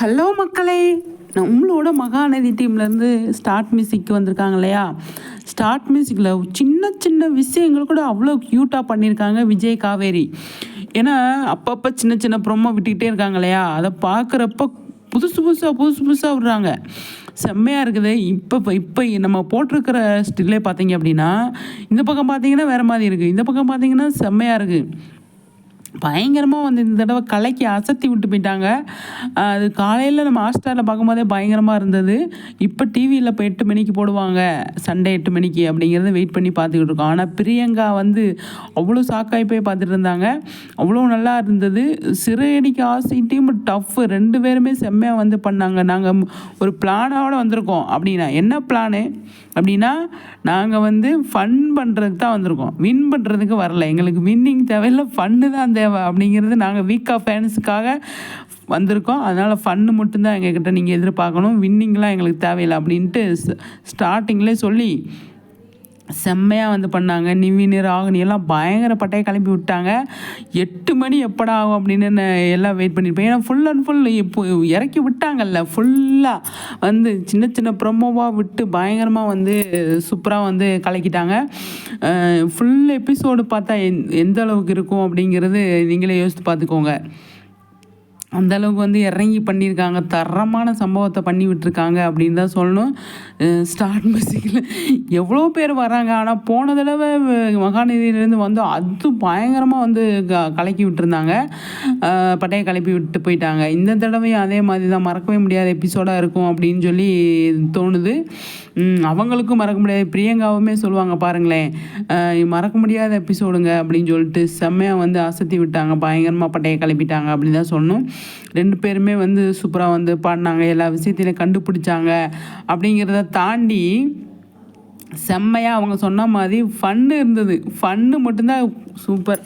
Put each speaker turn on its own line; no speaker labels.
Hello மக்களே. நம்மளோட Mahanadi டீம்லேருந்து start music வந்திருக்காங்க இல்லையா? ஸ்டார்ட் மியூசிக்கில் சின்ன சின்ன விஷயங்கள் கூட அவ்வளோ க்யூட்டாக பண்ணியிருக்காங்க விஜய் காவேரி. ஏன்னா அப்பப்போ சின்ன சின்ன ப்ரொமோ விட்டுக்கிட்டே இருக்காங்க இல்லையா? அதை பார்க்குறப்ப புதுசு புதுசாக புதுசு புதுசாக விடுறாங்க. செம்மையாக இருக்குது. இப்போ இப்போ நம்ம போட்டிருக்கிற ஸ்டில்லே பார்த்தீங்க அப்படின்னா இந்த பக்கம் பார்த்தீங்கன்னா வேறு மாதிரி இருக்குது இந்த பக்கம் பார்த்தீங்கன்னா செம்மையாக இருக்குது பயங்கரமாக வந்து இந்த தடவை கலைக்கு அசத்தி விட்டு போயிட்டாங்க. அது காலையில் நம்ம ஹாஸ்டாரில் பார்க்கும்போதே பயங்கரமாக இருந்தது. இப்போ டிவியில் இப்போ எட்டு மணிக்கு போடுவாங்க. சண்டே எட்டு மணிக்கு அப்படிங்கிறத வெயிட் பண்ணி பார்த்துக்கிட்டு இருக்கோம். ஆனால் பிரியங்கா வந்து அவ்வளோ சாக்காய் போய் பார்த்துட்டு இருந்தாங்க. அவ்வளோ நல்லா இருந்தது. சிறையடிக்கு ஆசை டஃப்பு ரெண்டு பேருமே செம்மையாக வந்து பண்ணாங்க. நாங்கள் ஒரு பிளானோட வந்திருக்கோம். அப்படின்னா என்ன பிளானு அப்படின்னா நாங்கள் வந்து ஃபன் பண்ணுறதுக்கு தான் வந்திருக்கோம். வின் பண்ணுறதுக்கு வரல. எங்களுக்கு வின்னிங் தேவையில்லை. ஃபன்னு தான் தேவை அப்படிங்கிறது நாங்கள் வீக்காக ஃபேன்ஸுக்காக வந்திருக்கோம். அதனால் ஃபன்னு மட்டும்தான் எங்ககிட்ட நீங்கள் எதிர்பார்க்கணும். வின்னிங்லாம் எங்களுக்கு தேவையில்லை அப்படின்ட்டு ஸ்டார்டிங்லேயே சொல்லி செம்மையாக வந்து பண்ணாங்க. நிவின் ராகினி எல்லாம் பயங்கர பட்டையை கிளப்பி விட்டாங்க. எட்டு மணி எப்படா ஆகும் அப்படின்னு நான் எல்லாம் வெயிட் பண்ணியிருப்பேன் ஏன்னா ஃபுல் அண்ட் ஃபுல் இப்போ இறக்கி விட்டாங்கல்ல ஃபுல்லாக வந்து சின்ன சின்ன ப்ரொமோவாக விட்டு பயங்கரமாக வந்து சூப்பராக வந்து கலக்கிட்டாங்க. ஃபுல் எபிசோடு பார்த்தா எந் எந்த அளவுக்கு இருக்கும் அப்படிங்கிறது நீங்களே யோசித்து பார்த்துக்கோங்க. அந்த அளவுக்கு வந்து இறங்கி பண்ணியிருக்காங்க. தரமான சம்பவத்தை பண்ணி விட்டுருக்காங்க அப்படின்னு தான் சொல்லணும். ஸ்டார்ட் மியூசிக்கில் எவ்வளோ பேர் வராங்க. ஆனால் போன தடவை மகாநதியிலேருந்து வந்து அது பயங்கரமாக வந்து க கலக்கி விட்டுருந்தாங்க. பட்டையை கலப்பி விட்டு போயிட்டாங்க. இந்த தடவையும் அதே மாதிரி தான் மறக்கவே முடியாத எபிசோடாக இருக்கும் அப்படின்னு சொல்லி தோணுது. அவங்களுக்கும் மறக்க முடியாது. பிரியங்காவுமே சொல்லுவாங்க பாருங்களேன் மறக்க முடியாத எபிசோடுங்க அப்படின்னு சொல்லிட்டு செம்மையாக வந்து அசத்தி விட்டாங்க. பயங்கரமாக பட்டையை கிளப்பிட்டாங்க அப்படின்னு தான் சொல்லணும். ரெண்டு பேருமே வந்து சூப்பராக வந்து பாடினாங்க. எல்லா விஷயத்தையும் கண்டுபிடிச்சாங்க. அப்படிங்கிறத தாண்டி செம்மையாக அவங்க சொன்ன மாதிரி ஃபன்னு இருந்தது. ஃபன்னு மட்டும்தான் சூப்பர்